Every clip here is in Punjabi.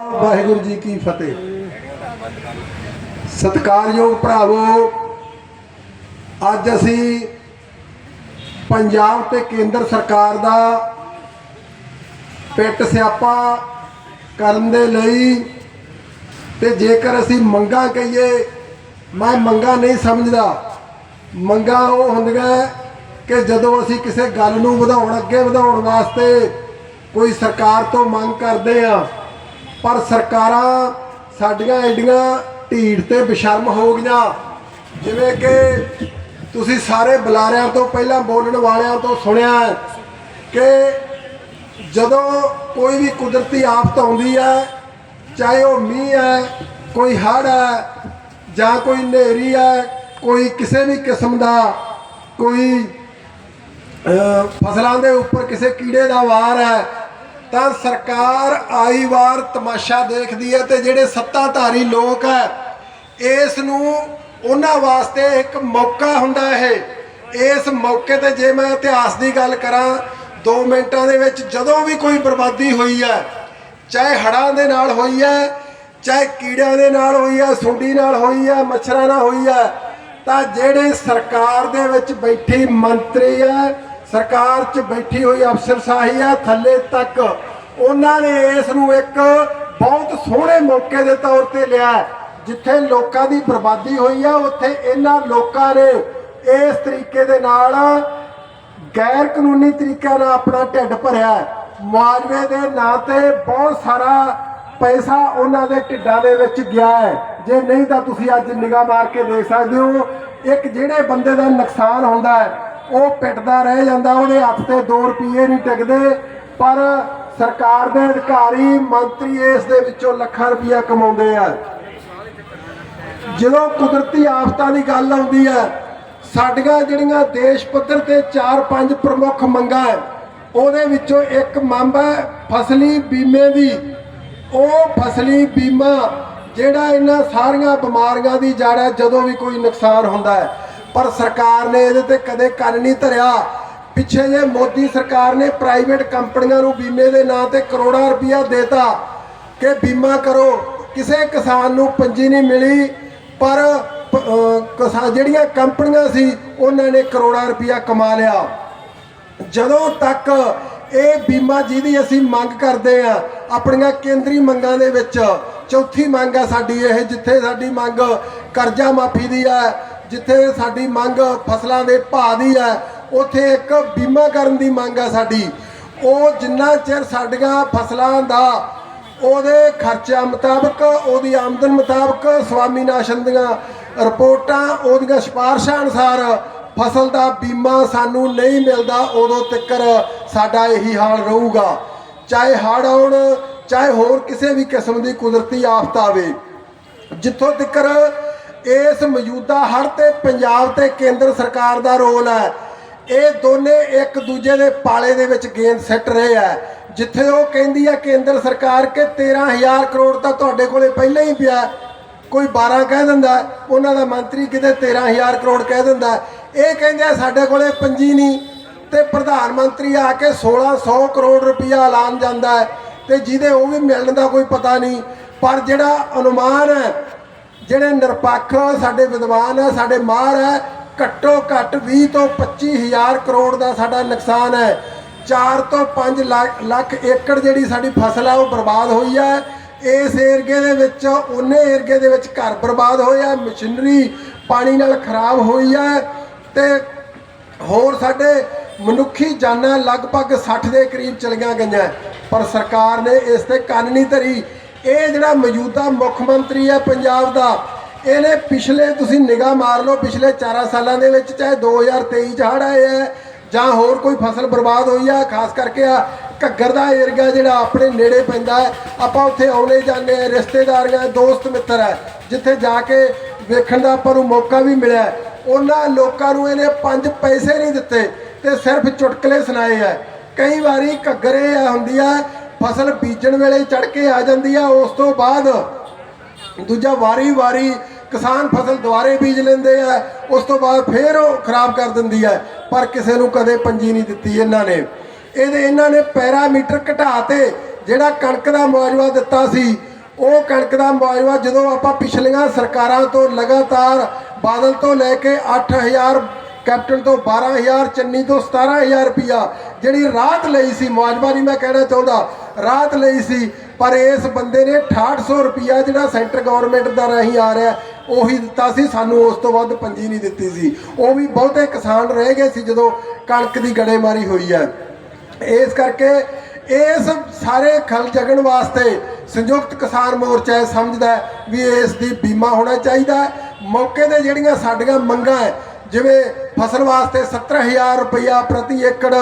ਵਾਹਿਗੁਰੂ ਜੀ ਕੀ ਫਤਿਹ। ਸਤਿਕਾਰਯੋਗ ਭਰਾਵੋ, ਅੱਜ ਅਸੀਂ ਪੰਜਾਬ ਤੇ ਕੇਂਦਰ ਸਰਕਾਰ ਦਾ ਪਿੱਟ ਸਿਆਪਾ ਕਰਨ ਦੇ ਲਈ ਤੇ ਜੇਕਰ ਅਸੀਂ ਮੰਗਾ ਕਹੀਏ, ਮੈਂ ਮੰਗਾ ਨਹੀਂ ਸਮਝਦਾ। ਮੰਗਾ ਉਹ ਹੁੰਦੀਆਂ ਕਿ ਜਦੋਂ ਅਸੀਂ ਕਿਸੇ ਗੱਲ ਨੂੰ ਵਧਾਉਣ, ਅੱਗੇ ਵਧਾਉਣ ਵਾਸਤੇ ਕੋਈ ਸਰਕਾਰ ਤੋਂ ਮੰਗ ਕਰਦੇ ਆ ਪਰ ਸਰਕਾਰਾਂ ਸਾਡੀਆਂ ਐਡੀਆਂ ਢੀਠ ਤੇ ਬੇਸ਼ਰਮ ਹੋ ਗਈਆਂ। ਜਿਵੇਂ ਕਿ ਤੁਸੀਂ ਸਾਰੇ ਬੁਲਾਰਿਆਂ ਤੋਂ ਪਹਿਲਾਂ ਬੋਲਣ ਵਾਲਿਆਂ ਤੋਂ ਸੁਣਿਆ ਕਿ ਜਦੋਂ ਕੋਈ ਵੀ ਕੁਦਰਤੀ ਆਫਤ ਆਉਂਦੀ ਹੈ, ਚਾਹੇ ਉਹ ਮੀਂਹ ਹੈ, ਕੋਈ ਹੜ੍ਹ ਹੈ, ਜਾਂ ਕੋਈ ਹਨੇਰੀ ਹੈ, ਕੋਈ ਕਿਸੇ ਵੀ ਕਿਸਮ ਦਾ, ਕੋਈ ਫਸਲਾਂ ਦੇ ਉੱਪਰ ਕਿਸੇ ਕੀੜੇ ਦਾ ਵਾਰ ਹੈ ਤਾਂ ਸਰਕਾਰ ਆਈ ਵਾਰ ਤਮਾਸ਼ਾ ਦੇਖਦੀ ਹੈ ਤੇ ਜਿਹੜੇ ਸੱਤਾਧਾਰੀ ਲੋਕ ਹੈ, ਇਸ ਨੂੰ ਉਹਨਾਂ ਵਾਸਤੇ ਇੱਕ ਮੌਕਾ ਹੁੰਦਾ ਇਹ ਇਸ ਮੌਕੇ ਤੇ ਜੇ ਮੈਂ ਇਤਿਹਾਸ ਦੀ ਗੱਲ ਕਰਾਂ 2 ਮਿੰਟਾਂ ਦੇ ਵਿੱਚ ਜਦੋਂ ਵੀ ਕੋਈ ਬਰਬਾਦੀ ਹੋਈ ਹੈ, ਚਾਹੇ ਹੜ੍ਹਾਂ ਦੇ ਨਾਲ ਹੋਈ ਹੈ, ਚਾਹੇ ਕੀੜਿਆਂ ਦੇ ਨਾਲ ਹੋਈ ਹੈ, ਸੁੰਡੀ ਨਾਲ ਹੋਈ ਹੈ, ਮੱਛਰਾਂ ਨਾਲ ਹੋਈ ਹੈ, ਤਾਂ ਜਿਹੜੇ ਸਰਕਾਰ ਦੇ ਵਿੱਚ ਬੈਠੀ ਮੰਤਰੀ ਹੈ ਸਰਕਾਰ 'ਚ ਬੈਠੀ ਹੋਈ ਅਫਸਰਸ਼ਾਹੀ ਹੈ ਥੱਲੇ ਤੱਕ ਉਹਨਾਂ ਨੇ ਇਸ ਨੂੰ ਇੱਕ ਬਹੁਤ ਸੋਹਣੇ ਮੌਕੇ ਦੇ ਤੌਰ ਤੇ ਲਿਆ ਜਿੱਥੇ ਲੋਕਾਂ ਦੀ ਬਰਬਾਦੀ ਹੋਈ ਹੈ ਉੱਥੇ ਇਹਨਾਂ ਲੋਕਾਂ ਨੇ ਇਸ ਤਰੀਕੇ ਦੇ ਨਾਲ ਗੈਰ ਕਾਨੂੰਨੀ ਤਰੀਕਿਆਂ ਨਾਲ ਆਪਣਾ ਢਿੱਡ ਭਰਿਆ ਹੈ। ਮੁਆਵਜ਼ੇ ਦੇ ਨਾਂ ਤੇ ਬਹੁਤ ਸਾਰਾ ਪੈਸਾ ਉਹਨਾਂ ਦੇ ਢਿੱਡਾਂ ਦੇ ਵਿੱਚ ਗਿਆ ਹੈ ਜੇ ਨਹੀਂ ਤਾਂ ਤੁਸੀਂ ਅੱਜ ਨਿਗਾਹ ਮਾਰ ਕੇ ਦੇਖ ਸਕਦੇ ਹੋ, ਇੱਕ ਜਿਹੜੇ ਬੰਦੇ ਦਾ ਨੁਕਸਾਨ ਹੁੰਦਾ ਹੈ ਉਹ ਪਿੱਟਦਾ ਰਹਿ ਜਾਂਦਾ, ਉਹਦੇ ਹੱਥ ਤੇ 2 ਰੁਪਏ ਨਹੀਂ ਟਿਕਦੇ, ਪਰ ਸਰਕਾਰ ਦੇ ਅਧਿਕਾਰੀ ਮੰਤਰੀ ਇਸ ਦੇ ਵਿੱਚੋਂ ਲੱਖਾਂ ਰੁਪਇਆ ਕਮਾਉਂਦੇ ਆ। ਜਦੋਂ ਕੁਦਰਤੀ ਆਫਤਾਂ ਦੀ ਗੱਲ ਆਉਂਦੀ ਹੈ, ਸਾਡੀਆਂ ਜਿਹੜੀਆਂ ਦੇਸ਼ ਪੱਧਰ ਤੇ 4-5 ਪ੍ਰਮੁੱਖ ਮੰਗਾਂ ਹੈ, ਉਹਦੇ ਵਿੱਚੋਂ ਇੱਕ ਮੰਗ ਹੈ ਫਸਲੀ ਬੀਮੇ ਦੀ। ਉਹ ਫਸਲੀ ਬੀਮਾ ਜਿਹੜਾ ਇਹਨਾਂ ਸਾਰੀਆਂ ਬਿਮਾਰੀਆਂ ਦੀ ਜੜ ਹੈ, ਜਦੋਂ ਵੀ ਕੋਈ ਨੁਕਸਾਨ ਹੁੰਦਾ ਹੈ। ਪਰ ਸਰਕਾਰ ਨੇ ਇਹਦੇ ਤੇ ਕਦੇ ਕੰਨ ਨਹੀਂ ਧਰਿਆ। ਪਿੱਛੇ ਜੇ ਮੋਦੀ ਸਰਕਾਰ ਨੇ ਪ੍ਰਾਈਵੇਟ ਕੰਪਨੀਆਂ ਨੂੰ ਬੀਮੇ ਦੇ ਨਾਂ ਤੇ ਕਰੋੜਾਂ ਰੁਪਇਆ ਦੇਤਾ ਕਿ ਬੀਮਾ ਕਰੋ, ਕਿਸੇ ਕਿਸਾਨ ਨੂੰ ਪੰਜੀ ਨਹੀਂ ਮਿਲੀ, ਪਰ ਜਿਹੜੀਆਂ ਕੰਪਨੀਆਂ ਸੀ, ਉਹਨਾਂ ਨੇ ਕਰੋੜਾਂ ਰੁਪਇਆ ਕਮਾ ਲਿਆ। ਜਦੋਂ ਤੱਕ ਇਹ ਬੀਮਾ ਜਿਹਦੀ ਅਸੀਂ ਮੰਗ ਕਰਦੇ ਆ, ਆਪਣੀਆਂ ਕੇਂਦਰੀ ਮੰਗਾਂ ਦੇ ਵਿੱਚ, ਚੌਥੀ ਮੰਗ ਆ ਸਾਡੀ ਇਹ, ਜਿੱਥੇ ਸਾਡੀ ਮੰਗ ਕਰਜ਼ਾ ਮਾਫੀ ਦੀ ਹੈ ਜਿੱਥੇ ਸਾਡੀ ਮੰਗ ਫਸਲਾਂ ਦੇ ਭਾਅ ਦੀ ਹੈ, ਉੱਥੇ ਇੱਕ ਬੀਮਾ ਕਰਨ ਦੀ ਮੰਗ ਹੈ ਸਾਡੀ। ਉਹ ਜਿੰਨਾ ਚਿਰ ਸਾਡੀਆਂ ਫਸਲਾਂ ਦਾ ਉਹਦੇ ਖਰਚਾ ਮੁਤਾਬਕ, ਉਹਦੀ ਆਮਦਨ ਮੁਤਾਬਕ ਸਵਾਮੀਨਾਸ਼ਨ ਦੀਆਂ ਰਿਪੋਰਟਾਂ, ਉਹਦੀਆਂ ਸਿਫਾਰਸ਼ਾਂ ਅਨੁਸਾਰ ਫਸਲ ਦਾ ਬੀਮਾ ਸਾਨੂੰ ਨਹੀਂ ਮਿਲਦਾ, ਉਦੋਂ ਤੱਕਰ ਸਾਡਾ ਇਹੀ ਹਾਲ ਰਹੂਗਾ। ਚਾਹੇ ਹੜ੍ਹ ਆਉਣ, ਚਾਹੇ ਹੋਰ ਕਿਸੇ ਵੀ ਕਿਸਮ ਦੀ ਕੁਦਰਤੀ ਆਫਤ ਆਵੇ, ਜਿੱਥੋਂ ਤੱਕਰ ਇਸ ਮੌਜੂਦਾ ਹੜ੍ਹ ਤੇ ਪੰਜਾਬ ਤੇ ਕੇਂਦਰ ਸਰਕਾਰ ਦਾ ਰੋਲ ਹੈ। ਇਹ ਦੋਨੇ ਇੱਕ ਦੂਜੇ ਦੇ ਪਾਲੇ ਦੇ ਵਿੱਚ ਗੇਂਦ ਸਿੱਟ ਰਹੇ ਆ ਜਿੱਥੇ ਉਹ ਕਹਿੰਦੀ ਆ, ਕੇਂਦਰ ਸਰਕਾਰ ਕਿ 13000 ਕਰੋੜ ਤਾਂ ਤੁਹਾਡੇ ਕੋਲੇ ਪਹਿਲਾਂ ਹੀ ਪਿਆ ਕੋਈ 12 ਕਹਿ ਦਿੰਦਾ ਉਹਨਾਂ ਦਾ ਮੰਤਰੀ ਕਿਤੇ 13000 ਕਰੋੜ ਕਹਿ ਦਿੰਦਾ ਇਹ ਕਹਿੰਦੇ ਆ, ਸਾਡੇ ਕੋਲੇ ਪੰਜੀ ਨਹੀਂ। ਤੇ ਪ੍ਰਧਾਨ ਮੰਤਰੀ ਆ ਕੇ 1600 ਕਰੋੜ ਰੁਪਇਆ ਐਲਾਨ ਜਾਂਦਾ ਹੈ ਤੇ ਜਿਹਦੇ ਉਹ ਵੀ ਮਿਲਣ ਦਾ ਕੋਈ ਪਤਾ ਨਹੀਂ। ਪਰ ਜਿਹੜਾ ਅਨੁਮਾਨ ਹੈ ਜਿਹੜੇ ਨਿਰਪੱਖ ਸਾਡੇ ਵਿਦਵਾਨ ਹੈ ਸਾਡੇ ਮਾਹਰ ਹੈ ਘੱਟੋ ਘੱਟ 20 ਤੋਂ 25000 ਕਰੋੜ ਦਾ ਸਾਡਾ ਨੁਕਸਾਨ ਹੈ। 4 ਤੋਂ 5 ਲੱਖ ਲੱਖ ਏਕੜ ਜਿਹੜੀ ਸਾਡੀ ਫਸਲ ਹੈ ਉਹ ਬਰਬਾਦ ਹੋਈ ਹੈ ਇਸ ਏਰੀਏ ਦੇ ਵਿੱਚ, ਉਹਨੇ ਏਰੀਏ ਦੇ ਵਿੱਚ ਘਰ ਬਰਬਾਦ ਹੋਇਆ, ਮਸ਼ੀਨਰੀ ਪਾਣੀ ਨਾਲ ਖਰਾਬ ਹੋਈ ਹੈ ਤੇ ਹੋਰ ਸਾਡੇ ਮਨੁੱਖੀ ਜਾਨਾਂ ਲਗਭਗ 60 ਦੇ ਕਰੀਬ ਚਲੀਆਂ ਗਈਆਂ। ਪਰ ਸਰਕਾਰ ਨੇ ਇਸ ਤੇ ਕੰਨ ਨਹੀਂ ਧਰੀ। ਇਹ ਜਿਹੜਾ ਮੌਜੂਦਾ ਮੁੱਖ ਮੰਤਰੀ ਹੈ ਪੰਜਾਬ ਦਾ, ਇਹਨੇ ਪਿਛਲੇ ਤੁਸੀਂ ਨਿਗਾਹ ਮਾਰ ਲਓ, ਪਿਛਲੇ 4 ਸਾਲਾਂ ਦੇ ਵਿੱਚ, ਚਾਹੇ 2023 ਚ ਹੜ੍ਹ ਆਏ ਹੈ ਜਾਂ ਹੋਰ ਕੋਈ ਫਸਲ ਬਰਬਾਦ ਹੋਈ ਆ, ਖਾਸ ਕਰਕੇ ਆ ਘੱਗਰ ਦਾ ਏਰੀਆ ਜਿਹੜਾ ਆਪਣੇ ਨੇੜੇ ਪੈਂਦਾ ਹੈ, ਆਪਾਂ ਉੱਥੇ ਆਉਣੇ ਜਾਂਦੇ ਆ ਰਿਸ਼ਤੇਦਾਰੀਆਂ, ਦੋਸਤ ਮਿੱਤਰ ਹੈ, ਜਿੱਥੇ ਜਾ ਕੇ ਵੇਖਣ ਦਾ ਆਪਾਂ ਨੂੰ ਮੌਕਾ ਵੀ ਮਿਲਿਆ ਉਹਨਾਂ ਲੋਕਾਂ ਨੂੰ ਇਹਨੇ ਪੰਜ ਪੈਸੇ ਨਹੀਂ ਦਿੱਤੇ ਤੇ ਸਿਰਫ ਚੁਟਕਲੇ ਸੁਣਾਏ ਆ ਕਈ ਵਾਰੀ ਘੱਗਰੇ ਆ ਹੁੰਦੀ ਆ ਫਸਲ ਬੀਜਣ ਵੇਲੇ ਚੜ ਕੇ ਆ ਜਾਂਦੀ ਆ। ਉਸ ਤੋਂ ਬਾਅਦ ਦੂਜਾ ਵਾਰੀ-ਵਾਰੀ ਕਿਸਾਨ ਫਸਲ ਦੁਬਾਰੇ ਬੀਜ ਲੈਂਦੇ ਆ। ਉਸ ਤੋਂ ਬਾਅਦ ਫੇਰ ਉਹ ਖਰਾਬ ਕਰ ਦਿੰਦੀ ਹੈ ਪਰ ਕਿਸੇ ਨੂੰ ਕਦੇ ਪੰਜੀ ਨਹੀਂ ਦਿੱਤੀ ਇਹਨਾਂ ਨੇ। ਇਹਦੇ ਇਹਨਾਂ ਨੇ ਪੈਰਾਮੀਟਰ ਘਟਾਤੇ ਜਿਹੜਾ ਕਣਕ ਦਾ ਮੁਆਵਜ਼ਾ ਦਿੱਤਾ ਸੀ, ਉਹ ਕਣਕ ਦਾ ਮੁਆਵਜ਼ਾ ਜਦੋਂ ਆਪਾਂ ਪਿਛਲੀਆਂ ਸਰਕਾਰਾਂ ਤੋਂ ਲਗਾਤਾਰ ਬਾਦਲ ਤੋਂ ਲੈ ਕੇ 8000 ਕੈਪਟਨ ਤੋਂ 12000 ਚੰਨੀ ਤੋਂ 17000 ਰੁਪਇਆ ਜਿਹੜੀ ਰਾਤ ਲਈ ਸੀ ਮੁਆਜ਼ਬਾ ਨਹੀਂ ਮੈਂ ਕਹਿਣਾ ਚਾਹੁੰਦਾ, ਰਾਤ ਲਈ ਸੀ, ਪਰ ਇਸ ਬੰਦੇ ਨੇ 6800 ਰੁਪਇਆ ਜਿਹੜਾ ਸੈਂਟਰ ਗਵਰਨਮੈਂਟ ਦਾ ਰਾਹੀਂ ਆ ਰਿਹਾ, ਉਹੀ ਦਿੱਤਾ ਸੀ, ਸਾਨੂੰ ਉਸ ਤੋਂ ਵੱਧ ਪੰਜੀ ਨਹੀਂ ਦਿੱਤੀ ਸੀ। ਉਹ ਵੀ ਬਹੁਤੇ ਕਿਸਾਨ ਰਹਿ ਗਏ ਸੀ ਜਦੋਂ ਕਣਕ ਦੀ ਗੜੇਮਾਰੀ ਹੋਈ ਹੈ। ਇਸ ਕਰਕੇ ਇਸ ਸਾਰੇ ਖਲ ਜਗਣ ਵਾਸਤੇ ਸੰਯੁਕਤ ਕਿਸਾਨ ਮੋਰਚਾ ਇਹ ਸਮਝਦਾ ਵੀ ਇਸ ਦੀ ਬੀਮਾ ਹੋਣਾ ਚਾਹੀਦਾ ਮੌਕੇ ਤੇ ਜਿਹੜੀਆਂ ਸਾਡੀਆਂ ਮੰਗਾਂ ਹੈ ਜਿਵੇਂ ਫਸਲ ਵਾਸਤੇ 70000 ਰੁਪਇਆ ਪ੍ਰਤੀ ਏਕੜ,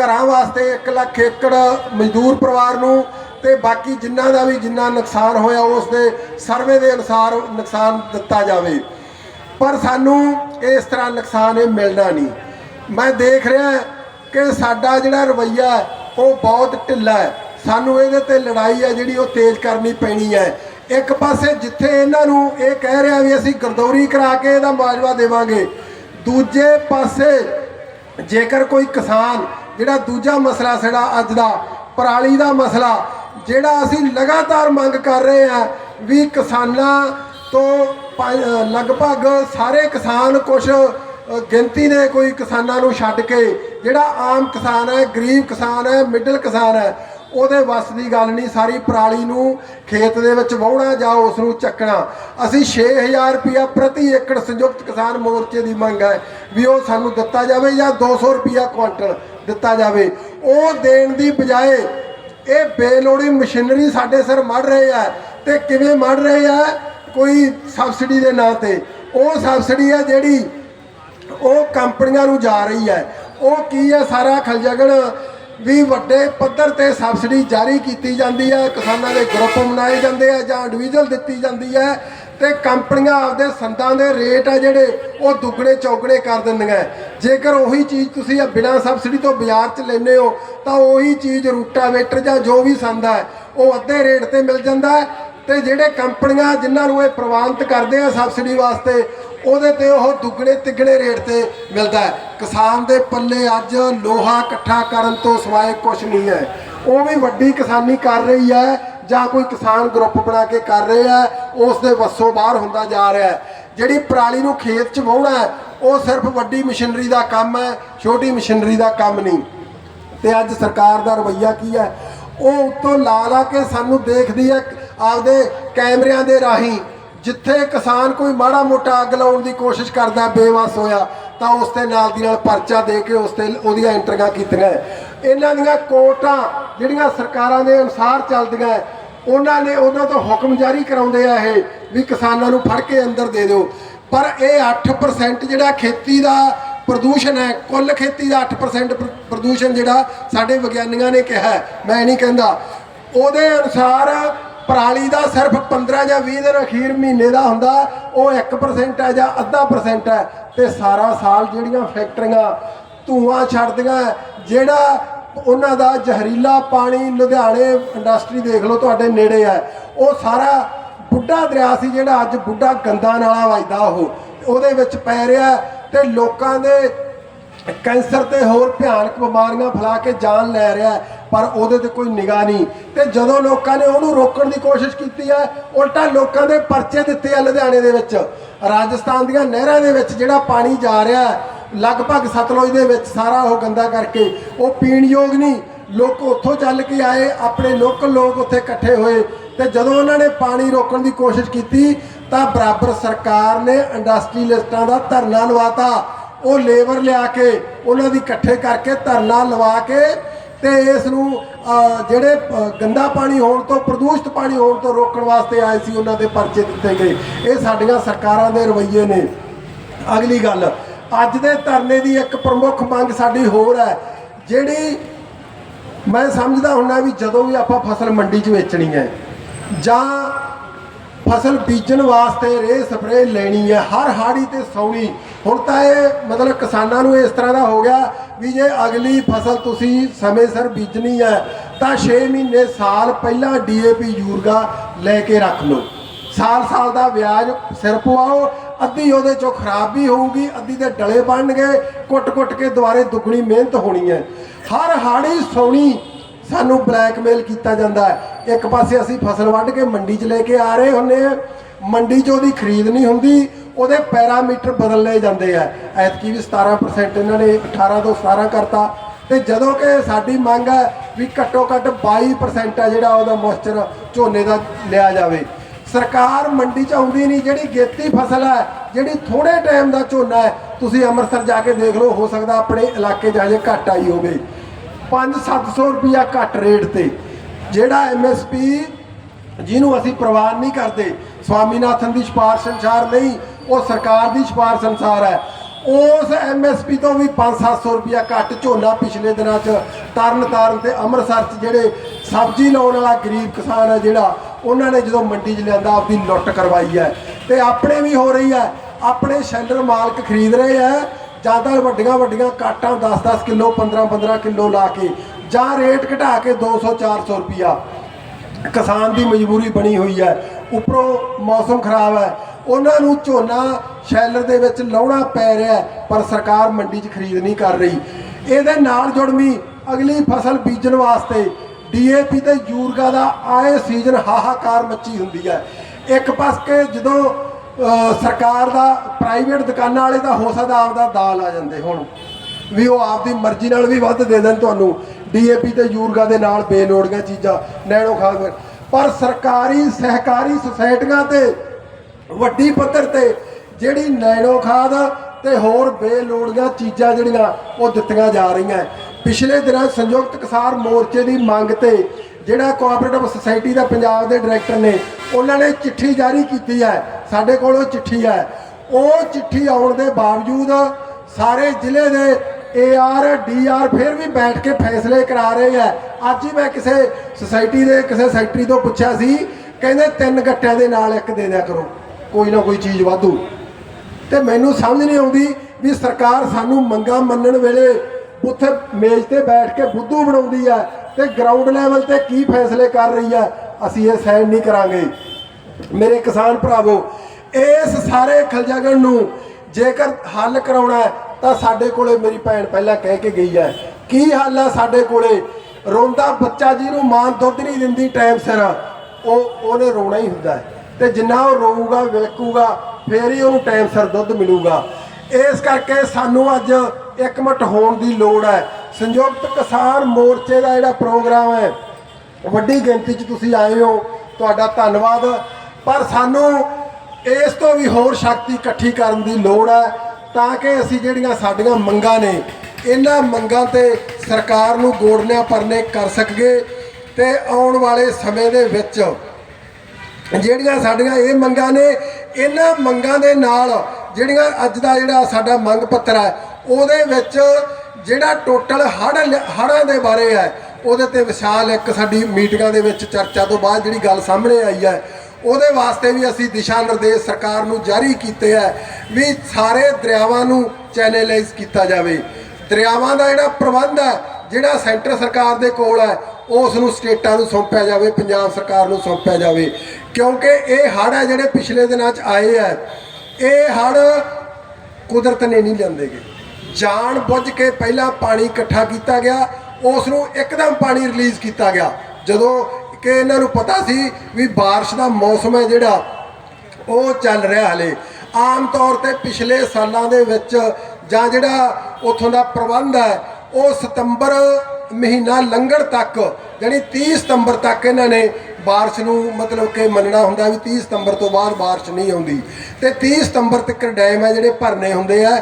ਘਰਾਂ ਵਾਸਤੇ 1 ਲੱਖ ਏਕੜ ਮਜ਼ਦੂਰ ਪਰਿਵਾਰ ਨੂੰ, ਤੇ ਬਾਕੀ ਜਿਨ੍ਹਾਂ ਦਾ ਵੀ ਜਿੰਨਾ ਨੁਕਸਾਨ ਹੋਇਆ ਉਸ ਦੇ ਸਰਵੇ ਦੇ ਅਨੁਸਾਰ ਨੁਕਸਾਨ ਦਿੱਤਾ ਜਾਵੇ। ਪਰ ਸਾਨੂੰ ਇਸ ਤਰ੍ਹਾਂ ਨੁਕਸਾਨ ਇਹ ਮਿਲਣਾ ਨਹੀਂ। ਮੈਂ ਦੇਖ ਰਿਹਾ ਕਿ ਸਾਡਾ ਜਿਹੜਾ ਰਵਈਆ ਉਹ ਬਹੁਤ ਢਿੱਲਾ ਹੈ। ਸਾਨੂੰ ਇਹਦੇ ਤੇ ਲੜਾਈ ਹੈ ਜਿਹੜੀ ਉਹ ਤੇਜ਼ ਕਰਨੀ ਪੈਣੀ ਹੈ। ਇੱਕ ਪਾਸੇ ਜਿੱਥੇ ਇਹਨਾਂ ਨੂੰ ਇਹ ਕਹਿ ਰਿਹਾ ਵੀ ਅਸੀਂ ਗਰਦੌਰੀ ਕਰਾ ਕੇ ਇਹਦਾ ਮੁਆਵਜ਼ਾ ਦੇਵਾਂਗੇ ਦੂਜੇ ਪਾਸੇ ਜੇਕਰ ਕੋਈ ਕਿਸਾਨ, ਜਿਹੜਾ ਦੂਜਾ ਮਸਲਾ ਸਾਡਾ ਅੱਜ ਦਾ, ਪਰਾਲੀ ਦਾ ਮਸਲਾ, ਜਿਹੜਾ ਅਸੀਂ ਲਗਾਤਾਰ ਮੰਗ ਕਰ ਰਹੇ ਹਾਂ ਵੀ ਕਿਸਾਨਾਂ ਤੋਂ ਪੰਜ- ਲਗਭਗ ਸਾਰੇ ਕਿਸਾਨ ਕੁਝ ਗਿਣਤੀ ਦੇ ਕੋਈ ਕਿਸਾਨਾਂ ਨੂੰ ਛੱਡ ਕੇ, ਜਿਹੜਾ ਆਮ ਕਿਸਾਨ ਹੈ, ਗਰੀਬ ਕਿਸਾਨ ਹੈ ਮਿਡਲ ਕਿਸਾਨ ਹੈ ਉਹਦੇ ਵੱਸ ਦੀ ਗੱਲ ਨਹੀਂ, ਸਾਰੀ ਪਰਾਲੀ ਨੂੰ ਖੇਤ ਦੇ ਵਿੱਚ ਵਾਹੁਣਾ ਜਾਂ ਉਸ ਨੂੰ ਚੱਕਣਾ। ਅਸੀਂ 6000 ਰੁਪਇਆ ਪ੍ਰਤੀ ਏਕੜ ਸੰਯੁਕਤ ਕਿਸਾਨ ਮੋਰਚੇ ਦੀ ਮੰਗ ਹੈ ਵੀ ਉਹ ਸਾਨੂੰ ਦਿੱਤਾ ਜਾਵੇ ਜਾਂ 200 ਰੁਪਇਆ ਕੁਆਂਟਲ ਦਿੱਤਾ ਜਾਵੇ। ਉਹ ਦੇਣ ਦੀ ਬਜਾਏ ਇਹ ਬੇਲੋੜੀ ਮਸ਼ੀਨਰੀ ਸਾਡੇ ਸਿਰ ਮੜ ਰਹੇ ਆ ਤੇ ਕਿਵੇਂ ਮੜ ਰਹੇ ਆ ਕੋਈ ਸਬਸਿਡੀ ਦੇ ਨਾਂ ਤੇ। ਉਹ ਸਬਸਿਡੀ ਹੈ ਜਿਹੜੀ ਉਹ ਕੰਪਨੀਆਂ ਨੂੰ ਜਾ ਰਹੀ ਹੈ। ਉਹ ਕੀ ਹੈ? ਸਾਰਾ ਖਲਜਗਣ ਵੀ ਵੱਡੇ ਪੱਧਰ ਤੇ ਸਬਸਿਡੀ ਜਾਰੀ ਕੀਤੀ ਜਾਂਦੀ ਹੈ, ਕਿਸਾਨਾਂ ਦੇ ਗਰੁੱਪ ਬਣਾਏ ਜਾਂਦੇ ਆ ਜਾਂ ਇੰਡੀਵਿਜੂਅਲ ਦਿੱਤੀ ਜਾਂਦੀ ਹੈ ਤੇ ਕੰਪਨੀਆਂ ਆਪਦੇ ਸੰਦਾਂ ਦੇ ਰੇਟ ਆ ਜਿਹੜੇ ਉਹ ਦੁੱਗਣੇ ਚੌਗਣੇ ਕਰ ਦਿੰਦੀਆਂ। ਜੇਕਰ ਉਹੀ ਚੀਜ਼ ਤੁਸੀਂ ਆ ਬਿਨਾਂ ਸਬਸਿਡੀ ਤੋਂ ਬਾਜ਼ਾਰ 'ਚ ਲੈਂਦੇ ਹੋ, ਤਾਂ ਉਹੀ ਚੀਜ਼ ਰੂਟਾਵੇਟਰ ਜਾਂ ਜੋ ਵੀ ਸੰਦ ਹੈ ਉਹ ਅੱਧੇ ਰੇਟ ਤੇ ਮਿਲ ਜਾਂਦਾ ਹੈ ਤੇ ਜਿਹੜੇ ਕੰਪਨੀਆਂ ਜਿਨ੍ਹਾਂ ਨੂੰ ਇਹ ਪ੍ਰਵਾਨਿਤ ਕਰਦੇ ਆ ਸਬਸਿਡੀ ਵਾਸਤੇ ਉਹਦੇ ਤੇ ਉਹ ਦੁੱਗਣੇ ਤਿੱਗਣੇ ਰੇਟ ਤੇ ਮਿਲਦਾ ਹੈ। ਕਿਸਾਨ ਦੇ ਪੱਲੇ ਅੱਜ ਲੋਹਾ ਇਕੱਠਾ ਕਰਨ ਤੋਂ ਸਿਵਾਏ ਕੁਝ ਨਹੀਂ ਹੈ। ਉਹ ਵੀ ਵੱਡੀ ਕਿਸਾਨੀ ਕਰ ਰਹੀ ਹੈ ਜਾਂ ਕੋਈ ਕਿਸਾਨ ਗਰੁੱਪ ਬਣਾ ਕੇ ਕਰ ਰਹੇ ਆ ਉਸ ਦੇ ਵੱਸੋਂ ਬਾਹਰ ਹੁੰਦਾ ਜਾ ਰਿਹਾ ਹੈ। ਜਿਹੜੀ ਪਰਾਲੀ ਨੂੰ ਖੇਤ 'ਚ ਵਾਹੁਣਾ ਉਹ ਸਿਰਫ ਵੱਡੀ ਮਸ਼ੀਨਰੀ ਦਾ ਕੰਮ ਹੈ, ਛੋਟੀ ਮਸ਼ੀਨਰੀ ਦਾ ਕੰਮ ਨਹੀਂ। ਤੇ ਅੱਜ ਸਰਕਾਰ ਦਾ ਰਵੱਈਆ ਕੀ ਹੈ? ਉਹ ਉੱਤੋਂ ਲਾ ਲਾ ਕੇ ਸਾਨੂੰ ਦੇਖਦੀ ਹੈ, ਆਪਦੇ ਕੈਮਰਿਆਂ ਦੇ ਰਾਹੀਂ ਜਿੱਥੇ ਕਿਸਾਨ ਕੋਈ ਮਾੜਾ ਮੋਟਾ ਅੱਗ ਲਾਉਣ ਦੀ ਕੋਸ਼ਿਸ਼ ਕਰਦਾ, ਬੇਵਸ ਹੋਇਆ, ਤਾਂ ਉਸ ਤੇ ਨਾਲ ਦੀ ਨਾਲ ਪਰਚਾ ਦੇ ਕੇ ਉਸ ਤੇ ਉਹਦੀਆਂ ਐਂਟਰੀਆਂ ਕੀਤੀਆਂ। ਇਹਨਾਂ ਦੀਆਂ ਕੋਰਟਾਂ ਜਿਹੜੀਆਂ ਸਰਕਾਰਾਂ ਦੇ ਅਨੁਸਾਰ ਚੱਲਦੀਆਂ, ਉਹਨਾਂ ਨੇ ਉਹਨਾਂ ਤੋਂ ਹੁਕਮ ਜਾਰੀ ਕਰਾਉਂਦੇ ਆ ਇਹ, ਵੀ ਕਿਸਾਨਾਂ ਨੂੰ ਫੜ ਕੇ ਅੰਦਰ ਦੇ ਦਿਓ। ਪਰ ਇਹ 8% ਜਿਹੜਾ ਖੇਤੀ ਦਾ ਪ੍ਰਦੂਸ਼ਣ ਹੈ, ਕੁੱਲ ਖੇਤੀ ਦਾ 8% ਪ੍ਰਦੂਸ਼ਣ ਜਿਹੜਾ ਸਾਡੇ ਵਿਗਿਆਨੀਆਂ ਨੇ ਕਿਹਾ ਮੈਂ ਨਹੀਂ ਕਹਿੰਦਾ। ਉਹਦੇ ਅਨੁਸਾਰ ਪਰਾਲੀ ਦਾ ਸਿਰਫ 15 ਜਾਂ 20 ਦਿਨ ਅਖੀਰ ਮਹੀਨੇ ਦਾ ਹੁੰਦਾ, ਉਹ 1% ਹੈ ਜਾਂ ਅੱਧਾ ਪਰਸੈਂਟ ਹੈ। ਤੇ ਸਾਰਾ ਸਾਲ ਜਿਹੜੀਆਂ ਫੈਕਟਰੀਆਂ ਧੂਆਂ ਛੱਡਦੀਆਂ, ਜਿਹੜਾ ਉਹਨਾਂ ਦਾ ਜ਼ਹਿਰੀਲਾ ਪਾਣੀ ਲੁਧਿਆਣੇ ਇੰਡਸਟਰੀ ਦੇਖ ਲਓ ਤੁਹਾਡੇ ਨੇੜੇ ਹੈ, ਉਹ ਸਾਰਾ ਬੁੱਢਾ ਦਰਿਆ ਸੀ ਜਿਹੜਾ ਅੱਜ ਬੁੱਢਾ ਗੰਦਾ ਨਾਲਾ ਵੱਜਦਾ ਉਹ। ਉਹਦੇ ਵਿੱਚ ਪੈ ਰਿਹਾ ਹੈ ਤੇ ਲੋਕਾਂ ਦੇ ਕੈਂਸਰ ਤੇ ਹੋਰ ਭਿਆਨਕ ਬਿਮਾਰੀਆਂ ਫੈਲਾ ਕੇ ਜਾਨ ਲੈ ਰਿਹਾ। ਪਰ ਉਹਦੇ ਤੇ ਕੋਈ ਨਿਗਾਹ ਨਹੀਂ। ਤੇ ਜਦੋਂ ਲੋਕਾਂ ਨੇ ਉਹਨੂੰ ਰੋਕਣ ਦੀ ਕੋਸ਼ਿਸ਼ ਕੀਤੀ ਹੈ, ਉਲਟਾ ਲੋਕਾਂ ਦੇ ਪਰਚੇ ਦਿੱਤੇ ਆ ਲੁਧਿਆਣੇ ਦੇ ਵਿੱਚ। ਰਾਜਸਥਾਨ ਦੀਆਂ ਨਹਿਰਾਂ ਦੇ ਵਿੱਚ ਜਿਹੜਾ ਪਾਣੀ ਜਾ ਰਿਹਾ ਲਗਭਗ ਸਤਲੁਜ ਦੇ ਵਿੱਚ ਸਾਰਾ ਉਹ ਗੰਦਾ ਕਰਕੇ, ਉਹ ਪੀਣ ਯੋਗ ਨਹੀਂ। ਲੋਕ ਉੱਥੋਂ ਚੱਲ ਕੇ ਆਏ, ਆਪਣੇ ਲੋਕਲ ਲੋਕ ਉੱਥੇ ਇਕੱਠੇ ਹੋਏ। ਤੇ ਜਦੋਂ ਉਹਨਾਂ ਨੇ ਪਾਣੀ ਰੋਕਣ ਦੀ ਕੋਸ਼ਿਸ਼ ਕੀਤੀ, ਤਾਂ ਬਰਾਬਰ ਸਰਕਾਰ ਨੇ ਇੰਡਸਟਰੀਲਿਸਟਾਂ ਦਾ ਧਰਨਾ ਲਵਾਤਾ। ਉਹ ਲੇਬਰ ਲਿਆ ਕੇ, ਉਹਨਾਂ ਦੀ ਇਕੱਠੇ ਕਰਕੇ ਧਰਨਾ ਲਵਾ ਕੇ ਤੇ ਇਸ ਨੂੰ ਜਿਹੜੇ ਗੰਦਾ ਪਾਣੀ ਹੋਣ ਤੋਂ, ਪ੍ਰਦੂਸ਼ਿਤ ਪਾਣੀ ਹੋਣ ਤੋਂ ਰੋਕਣ ਵਾਸਤੇ ਆਏ ਸੀ, ਉਹਨਾਂ ਦੇ ਪਰਚੇ ਦਿੱਤੇ ਗਏ। ਇਹ ਸਾਡੀਆਂ ਸਰਕਾਰਾਂ ਦੇ ਰਵੱਈਏ ਨੇ। ਅਗਲੀ ਗੱਲ, ਅੱਜ ਦੇ ਧਰਨੇ ਦੀ ਇੱਕ ਪ੍ਰਮੁੱਖ ਮੰਗ ਸਾਡੀ ਹੋਰ ਹੈ। ਜਿਹੜੀ ਮੈਂ ਸਮਝਦਾ ਹੁੰਨਾ ਵੀ ਜਦੋਂ ਵੀ ਆਪਾਂ ਫਸਲ ਮੰਡੀ 'ਚ ਵੇਚਣੀ ਹੈ, ਜਾਂ ਫਸਲ ਬੀਜਣ ਵਾਸਤੇ ਰੇ ਸਪਰੇ ਲੈਣੀ ਹੈ। ਹਰ ਹਾੜੀ ਤੇ ਸੌਣੀ। ਹੁਣ ਤਾਂ ਇਹ ਮਤਲਬ ਕਿਸਾਨਾਂ ਨੂੰ ਇਸ ਤਰ੍ਹਾਂ ਦਾ ਹੋ ਗਿਆ ਵੀ ਜੇ ਅਗਲੀ ਫਸਲ ਤੁਸੀਂ ਸਮੇਂ ਸਿਰ ਬੀਜਣੀ ਹੈ, ਤਾਂ 6 ਮਹੀਨੇ ਸਾਲ ਪਹਿਲਾਂ ਡੀਏਪੀ ਯੂਰਗਾ ਲੈ ਕੇ ਰੱਖ ਲਓ। ਸਾਲ ਸਾਲ ਦਾ ਵਿਆਜ ਸਿਰ ਪਵਾਓ। ਅੱਧੀ ਉਹਦੇ ਚੋਂ ਖਰਾਬ ਵੀ ਹੋਊਗੀ, ਅੱਧੀ ਦੇ ਡਲੇ ਬਣਨਗੇ। ਕੁੱਟ-ਕੁੱਟ ਕੇ ਦੁਬਾਰੇ ਦੁੱਗਣੀ ਮਿਹਨਤ ਹੋਣੀ ਹੈ। ਹਰ ਹਾੜੀ ਸੌਣੀ। ਸਾਨੂੰ ਬਲੈਕਮੇਲ ਕੀਤਾ ਜਾਂਦਾ ਹੈ। ਇੱਕ ਪਾਸੇ ਅਸੀਂ ਫਸਲ ਵੱਢ ਕੇ ਮੰਡੀ 'ਚ ਲੈ ਕੇ ਆ ਰਹੇ ਹੁੰਨੇ ਆ ਮੰਡੀ 'ਚ ਉਹਦੀ ਖਰੀਦ ਨਹੀਂ ਹੁੰਦੀ, ਉਹਦੇ ਪੈਰਾਮੀਟਰ ਬਦਲ ਲਏ ਜਾਂਦੇ ਆ। ਐਤਕੀ ਵੀ 17% ਇਹਨਾਂ ਨੇ 18 ਤੋਂ 17 ਕਰਤਾ। ਤੇ ਜਦੋਂ ਕਿ ਸਾਡੀ ਮੰਗ ਹੈ ਵੀ ਘੱਟੋ ਘੱਟ 22% ਹੈ ਜਿਹੜਾ ਉਹਦਾ ਮੋਇਸਚਰ ਝੋਨੇ ਦਾ ਲਿਆ ਜਾਵੇ। ਸਰਕਾਰ ਮੰਡੀ 'ਚ ਆਉਂਦੀ ਨਹੀਂ, ਜਿਹੜੀ ਗੇਤੀ ਫਸਲ ਹੈ, ਜਿਹੜੀ ਥੋੜੇ ਟਾਈਮ ਦਾ ਝੋਨਾ ਹੈ, ਤੁਸੀਂ ਅੰਮ੍ਰਿਤਸਰ ਜਾ ਕੇ ਦੇਖ ਲਓ, ਹੋ ਸਕਦਾ ਆਪਣੇ ਇਲਾਕੇ 'ਚ ਹਜੇ ਘੱਟ ਆਈ ਹੋਵੇ। 5-700 ਰੁਪਿਆ ਘੱਟ ਰੇਟ ਤੇ। ਜਿਹੜਾ ਐਮਐਸਪੀ ਜਿਹਨੂੰ ਅਸੀਂ ਪ੍ਰਵਾਨ ਨਹੀਂ ਕਰਦੇ, ਸਵਾਮੀਨਾਥਨ ਦੀ ਸਿਫਾਰਿਸ਼ ਅਨਸਾਰ ਨਹੀਂ ਉਹ ਸਰਕਾਰ ਦੀ ਸਿਫਾਰਿਸ਼ ਅਨਸਾਰ ਹੈ। ਉਸ ਐਮਐਸਪੀ ਤੋਂ ਵੀ 5-700 ਰੁਪਿਆ ਘੱਟ ਝੋਨਾ ਪਿਛਲੇ ਦਿਨਾਂ 'ਚ ਤਰਨ ਤਾਰਨ ਤੇ ਅੰਮ੍ਰਿਤਸਰ 'ਚ ਜਿਹੜੇ ਸਬਜ਼ੀ ਲਾਉਣ ਵਾਲਾ ਗਰੀਬ ਕਿਸਾਨ ਹੈ ਜਿਹੜਾ, ਉਹਨਾਂ ਨੇ ਜਦੋਂ ਮੰਡੀ 'ਚ ਲਿਆਂਦਾ, ਆਪਦੀ ਲੁੱਟ ਕਰਵਾਈ ਹੈ। ਤੇ ਆਪਣੇ ਵੀ ਹੋ ਰਹੀ ਹੈ। ਆਪਣੇ ਸ਼ੈਲਰ ਮਾਲਕ ਖਰੀਦ ਰਹੇ ਹੈ। ਜਾਂ ਤਾਂ ਵੱਡੀਆਂ ਵੱਡੀਆਂ ਕਾਟਾਂ 10-10 ਕਿਲੋ 15-15 ਕਿਲੋ ਲਾ ਕੇ, ਜਾਂ ਰੇਟ ਘਟਾ ਕੇ 200-400 ਰੁਪਿਆ ਕਿਸਾਨ ਦੀ ਮਜਬੂਰੀ ਬਣੀ ਹੋਈ ਹੈ। ਉੱਪਰੋਂ ਮੌਸਮ ਖਰਾਬ ਹੈ। ਉਹਨਾਂ ਨੂੰ ਝੋਨਾ ਸ਼ੈਲਰ ਦੇ ਵਿੱਚ ਲਾਉਣਾ ਪੈ ਰਿਹਾ ਪਰ ਸਰਕਾਰ ਮੰਡੀ 'ਚ ਖਰੀਦ ਨਹੀਂ ਕਰ ਰਹੀ। ਇਹਦੇ ਨਾਲ ਜੁੜਵੀਂ ਅਗਲੀ ਫਸਲ ਬੀਜਣ ਵਾਸਤੇ ਡੀਏਪੀ ਤੇ ਯੂਰਗਾ ਦਾ ਆਏ ਸੀਜ਼ਨ ਹਾਹਾਕਾਰ ਮੱਚੀ ਹੁੰਦੀ ਹੈ। ਇੱਕ ਪਾਸੇ ਜਦੋਂ ਸਰਕਾਰ ਦਾ ਪ੍ਰਾਈਵੇਟ ਦੁਕਾਨਾਂ ਵਾਲੇ ਤਾਂ ਹੋ ਸਕਦਾ ਆਪਦਾ ਦਾਲ ਆ ਜਾਂਦੇ ਹੁਣ। ਵੀ ਉਹ ਆਪਦੀ ਮਰਜ਼ੀ ਨਾਲ ਵੀ ਵੱਧ ਦੇ ਦੇਣ ਤੁਹਾਨੂੰ। ਡੀਏਪੀ ਤੇ ਯੂਰਗਾ ਦੇ ਨਾਲ ਬੇਲੋੜੀਆਂ ਚੀਜ਼ਾਂ, ਨੈਣੋ ਖਾਦ। ਪਰ ਸਰਕਾਰੀ ਸਹਿਕਾਰੀ ਸੁਸਾਇਟੀਆਂ ਤੇ, ਵੱਡੀ ਪੱਧਰ ਤੇ ਜਿਹੜੀ ਨੈਣੋ ਖਾਦ ਤੇ ਹੋਰ ਬੇਲੋੜੀਆਂ ਚੀਜ਼ਾਂ ਜਿਹੜੀਆਂ, ਉਹ ਦਿੱਤੀਆਂ ਜਾ ਰਹੀਆਂ। ਪਿਛਲੇ ਦਿਨਾਂ ਸੰਯੁਕਤ ਕਿਸਾਨ ਮੋਰਚੇ ਦੀ ਮੰਗ ਤੇ ਜਿਹੜਾ ਕੋਆਪਰੇਟਿਵ ਸੁਸਾਇਟੀ ਦਾ ਪੰਜਾਬ ਦੇ ਡਾਇਰੈਕਟਰ ਨੇ, ਉਹਨਾਂ ਨੇ ਚਿੱਠੀ ਜਾਰੀ ਕੀਤੀ ਹੈ। ਸਾਡੇ ਕੋਲ ਉਹ ਚਿੱਠੀ ਹੈ। ਉਹ ਚਿੱਠੀ ਆਉਣ ਦੇ ਬਾਵਜੂਦ ਸਾਰੇ ਜ਼ਿਲ੍ਹੇ ਦੇ ਏਆਰ ਡੀਆਰ ਫਿਰ ਵੀ ਬੈਠ ਕੇ ਫੈਸਲੇ ਕਰਾ ਰਹੇ ਆ। ਅੱਜ ਹੀ ਮੈਂ ਕਿਸੇ ਸੁਸਾਇਟੀ ਦੇ, ਕਿਸੇ ਸੈਕਟਰੀ ਤੋਂ ਪੁੱਛਿਆ ਸੀ, ਕਹਿੰਦੇ ਤਿੰਨ ਗੱਟਿਆਂ ਦੇ ਨਾਲ ਇੱਕ ਦੇ ਦਿਆ ਕਰੋ, ਕੋਈ ਨਾ ਕੋਈ ਚੀਜ਼ ਵਾਧੂ। ਤੇ ਮੈਨੂੰ ਸਮਝ ਨਹੀਂ ਆਉਂਦੀ ਵੀ ਸਰਕਾਰ ਸਾਨੂੰ ਮੰਗਾ ਮੰਨਣ ਵੇਲੇ ਉੱਥੇ ਮੇਜ਼ ਤੇ ਬੈਠ ਕੇ ਬੁੱਧੂ ਬਣਾਉਂਦੀ ਹੈ ਤੇ ਗਰਾਊਂਡ ਲੈਵਲ ਤੇ ਕੀ ਫੈਸਲੇ ਕਰ ਰਹੀ ਹੈ ਅਸੀਂ ਇਹ ਸਹਿਣ ਨਹੀਂ ਕਰਾਂਗੇ। ਮੇਰੇ ਕਿਸਾਨ ਭਰਾਵੋ ਇਸ ਸਾਰੇ ਖਲਜਾਗਣ ਨੂੰ ਜੇਕਰ ਹੱਲ ਕਰਾਉਣਾ ਤਾਂ ਸਾਡੇ ਕੋਲੇ ਮੇਰੀ ਭੈਣ ਪਹਿਲਾਂ ਕਹਿ ਕੇ ਗਈ ਹੈ। ਕੀ ਹੱਲ ਹੈ ਸਾਡੇ ਕੋਲੇ? ਰੋਂਦਾ ਬੱਚਾ ਜਿਹਨੂੰ ਮਾਂ ਦੁੱਧ ਨਹੀਂ ਦਿੰਦੀ, ਟਾਈਮ ਸਿਰ, ਉਹ ਉਹਨੇ ਰੋਣਾ ਹੀ ਹੁੰਦਾ ਹੈ। ਤੇ ਜਿੰਨਾ ਉਹ ਰੋਊਗਾ ਵੇਖੂਗਾ ਫੇਰ ਹੀ ਉਹਨੂੰ ਟਾਈਮ ਸਿਰ ਦੁੱਧ ਮਿਲੂਗਾ। ਇਸ ਕਰਕੇ ਸਾਨੂੰ ਅੱਜ ਇਕਮਟ ਹੋਣ ਦੀ ਲੋੜ ਹੈ। ਸੰਯੁਕਤ ਕਿਸਾਨ ਮੋਰਚੇ ਦਾ ਜਿਹੜਾ ਪ੍ਰੋਗਰਾਮ ਹੈ, ਵੱਡੀ ਗਿਣਤੀ 'ਚ ਤੁਸੀਂ ਆਏ ਹੋ, ਤੁਹਾਡਾ ਧੰਨਵਾਦ। ਪਰ ਸਾਨੂੰ ਇਸ ਤੋਂ ਵੀ ਹੋਰ ਸ਼ਕਤੀ ਇਕੱਠੀ ਕਰਨ ਦੀ ਲੋੜ ਹੈ ਤਾਂ ਕਿ ਅਸੀਂ ਜਿਹੜੀਆਂ ਸਾਡੀਆਂ ਮੰਗਾਂ ਨੇ, ਇਹਨਾਂ ਮੰਗਾਂ ਤੇ ਸਰਕਾਰ ਨੂੰ ਗੋੜਨਿਆਂ ਪਰਨੇ ਕਰ ਸਕੀਏ ਤੇ ਆਉਣ ਵਾਲੇ ਸਮੇਂ ਦੇ ਵਿੱਚ ਜਿਹੜੀਆਂ ਸਾਡੀਆਂ ਇਹ ਮੰਗਾਂ ਨੇ, ਇਹਨਾਂ ਮੰਗਾਂ ਦੇ ਨਾਲ ਜਿਹੜੀਆਂ ਅੱਜ ਦਾ ਜਿਹੜਾ ਸਾਡਾ ਮੰਗ ਪੱਤਰ ਹੈ, ਉਹਦੇ ਵਿੱਚ ਜਿਹੜਾ ਟੋਟਲ ਹੜ੍ਹ ਹੜ੍ਹਾਂ ਦੇ ਬਾਰੇ ਹੈ, ਉਹਦੇ ਤੇ ਵਿਸ਼ਾਲ ਇੱਕ ਸਾਡੀ ਮੀਟਿੰਗਾਂ ਦੇ ਵਿੱਚ ਚਰਚਾ ਤੋਂ ਬਾਅਦ ਜਿਹੜੀ ਗੱਲ ਸਾਹਮਣੇ ਆਈ ਹੈ ਉਹਦੇ ਵਾਸਤੇ ਵੀ ਅਸੀਂ ਦਿਸ਼ਾ ਨਿਰਦੇਸ਼ ਸਰਕਾਰ ਨੂੰ ਜਾਰੀ ਕੀਤੇ ਹੈ ਵੀ ਸਾਰੇ ਦਰਿਆਵਾਂ ਨੂੰ ਚੈਨਲਾਈਜ਼ ਕੀਤਾ ਜਾਵੇ। ਦਰਿਆਵਾਂ ਦਾ ਜਿਹੜਾ ਪ੍ਰਬੰਧ ਹੈ, ਜਿਹੜਾ ਸੈਂਟਰ ਸਰਕਾਰ ਦੇ ਕੋਲ ਹੈ ਉਸ ਨੂੰ ਸਟੇਟਾਂ ਨੂੰ ਸੌਂਪਿਆ ਜਾਵੇ, ਪੰਜਾਬ ਸਰਕਾਰ ਨੂੰ ਸੌਂਪਿਆ ਜਾਵੇ। ਕਿਉਂਕਿ ਇਹ ਹੜ੍ਹ ਹੈ ਜਿਹੜੇ ਪਿਛਲੇ ਦਿਨਾਂ 'ਚ ਆਏ ਹੈ। ਇਹ ਹੜ੍ਹ ਕੁਦਰਤ ਨੇ ਨਹੀਂ ਲਿਆਂਦੇਗੇ ਜਾਣ ਬੁੱਝ ਕੇ ਪਹਿਲਾਂ ਪਾਣੀ ਇਕੱਠਾ ਕੀਤਾ ਗਿਆ ਉਸ ਨੂੰ ਇੱਕਦਮ ਪਾਣੀ ਰਿਲੀਜ਼ ਕੀਤਾ ਗਿਆ। ਜਦੋਂ ਕਿ ਇਹਨਾਂ ਨੂੰ ਪਤਾ ਸੀ ਵੀ بارش ਦਾ ਮੌਸਮ ਹੈ ਜਿਹੜਾ ਉਹ ਚੱਲ ਰਿਹਾ ਹਲੇ ਆਮ ਤੌਰ ਤੇ ਪਿਛਲੇ ਸਾਲਾਂ ਦੇ ਵਿੱਚ ਜਾਂ ਜਿਹੜਾ ਉਥੋਂ ਦਾ ਪ੍ਰਬੰਧ ਹੈ ਉਹ ਸਤੰਬਰ ਮਹੀਨਾ ਲੰਘਣ ਤੱਕ ਜਾਣੀ 30 ਸਤੰਬਰ ਤੱਕ ਇਹਨਾਂ ਨੇ بارش ਨੂੰ ਮਤਲਬ ਕਿ ਮੰਨਣਾ ਹੁੰਦਾ ਵੀ 30 ਸਤੰਬਰ ਤੋਂ ਬਾਅਦ بارش ਨਹੀਂ ਆਉਂਦੀ ਤੇ 30 ਸਤੰਬਰ ਤੱਕ ਡੈਮ ਹੈ ਜਿਹੜੇ ਭਰਨੇ ਹੁੰਦੇ ਆ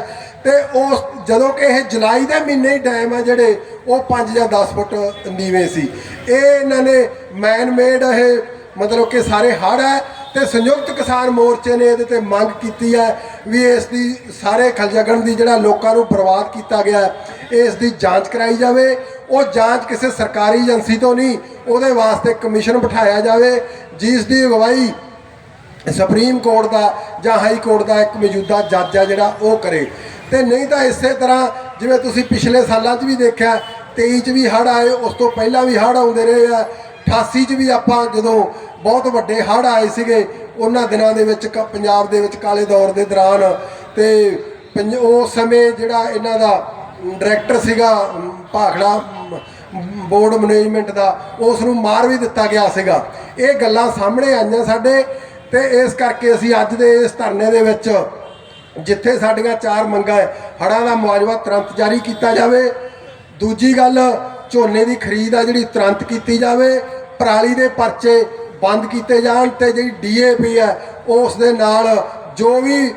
ਤੇ ਉਸ ਜਦੋਂ ਕਿ ਇਹ ਜੁਲਾਈ ਦੇ ਮਹੀਨੇ ਹੀ ਡੈਮ ਹੈ ਜਿਹੜੇ, ਉਹ 5 ਜਾਂ 10 ਫੁੱਟ ਨੀਵੇਂ ਸੀ। ਇਹ ਇਹਨਾਂ ਨੇ ਮੈਨ ਮੇਡ ਇਹ ਮਤਲਬ ਕਿ ਸਾਰੇ ਹੜ੍ਹ ਹੈ ਤੇ ਸੰਯੁਕਤ ਕਿਸਾਨ ਮੋਰਚੇ ਨੇ ਇਹਦੇ ਤੇ ਮੰਗ ਕੀਤੀ ਹੈ ਵੀ ਇਸ ਦੀ ਸਾਰੇ ਖਲਜਗਣ ਦੀ ਜਿਹੜਾ ਲੋਕਾਂ ਨੂੰ ਬਰਬਾਦ ਕੀਤਾ ਗਿਆ ਇਸ ਦੀ ਜਾਂਚ ਕਰਾਈ ਜਾਵੇ। ਉਹ ਜਾਂਚ ਕਿਸੇ ਸਰਕਾਰੀ ਏਜੰਸੀ ਤੋਂ ਨਹੀਂ, ਉਹਦੇ ਵਾਸਤੇ ਕਮਿਸ਼ਨ ਬਿਠਾਇਆ ਜਾਵੇ, ਜਿਸ ਦੀ ਅਗਵਾਈ ਸੁਪਰੀਮ ਕੋਰਟ ਦਾ ਜਾਂ ਹਾਈ ਕੋਰਟ ਦਾ ਇੱਕ ਮੌਜੂਦਾ ਜੱਜ ਆ ਜਿਹੜਾ, ਉਹ ਕਰੇ। ਤੇ ਨਹੀਂ ਤਾਂ ਇਸੇ ਤਰ੍ਹਾਂ ਜਿਵੇਂ ਤੁਸੀਂ ਪਿਛਲੇ ਸਾਲਾਂ 'ਚ ਵੀ ਦੇਖਿਆ 23 'ਚ ਵੀ ਹੜ੍ਹ ਆਏ, ਉਸ ਤੋਂ ਪਹਿਲਾਂ ਵੀ ਹੜ੍ਹ ਆਉਂਦੇ ਰਹੇ ਆ। 88 'ਚ ਵੀ ਆਪਾਂ ਜਦੋਂ ਬਹੁਤ ਵੱਡੇ ਹੜ੍ਹ ਆਏ ਸੀਗੇ, ਉਹਨਾਂ ਦਿਨਾਂ ਦੇ ਵਿੱਚ ਕ- ਪੰਜਾਬ ਦੇ ਵਿੱਚ ਕਾਲੇ ਦੌਰ ਦੇ ਦੌਰਾਨ ਤੇ ਪੰਜ- ਉਸ ਸਮੇਂ ਜਿਹੜਾ ਇਹਨਾਂ ਦਾ ਡਾਇਰੈਕਟਰ ਸੀਗਾ ਭਾਖੜਾ ਬੋਰਡ ਮੈਨੇਜਮੈਂਟ ਦਾ, ਉਸ ਨੂੰ ਮਾਰ ਵੀ ਦਿੱਤਾ ਗਿਆ ਸੀਗਾ। ਇਹ ਗੱਲਾਂ ਸਾਹਮਣੇ ਆਈਆਂ ਸਾਡੇ ਤੇ ਇਸ ਕਰਕੇ ਅਸੀਂ ਅੱਜ ਦੇ ਇਸ ਧਰਨੇ ਦੇ ਵਿੱਚ ਜਿੱਥੇ ਸਾਡੀਆਂ ਚਾਰ ਮੰਗਾਂ ਹੈ, ਹੜ੍ਹਾਂ ਦਾ ਮੁਆਵਜ਼ਾ ਤੁਰੰਤ ਜਾਰੀ ਕੀਤਾ ਜਾਵੇ। ਦੂਜੀ ਗੱਲ, ਝੋਨੇ ਦੀ ਖਰੀਦ ਆ ਜਿਹੜੀ ਤੁਰੰਤ ਕੀਤੀ ਜਾਵੇ, ਪਰਾਲੀ ਦੇ ਪਰਚੇ ਬੰਦ ਕੀਤੇ ਜਾਣ ਤੇ ਜਿਹੜੀ ਡੀਏਪੀ ਹੈ, ਉਸ ਦੇ ਨਾਲ ਜੋ ਵੀ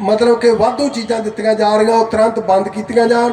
ਮਤਲਬ ਕਿ ਵਾਧੂ ਚੀਜ਼ਾਂ ਦਿੱਤੀਆਂ ਜਾ ਰਹੀਆਂ, ਉਹ ਤੁਰੰਤ ਬੰਦ ਕੀਤੀਆਂ ਜਾਣ।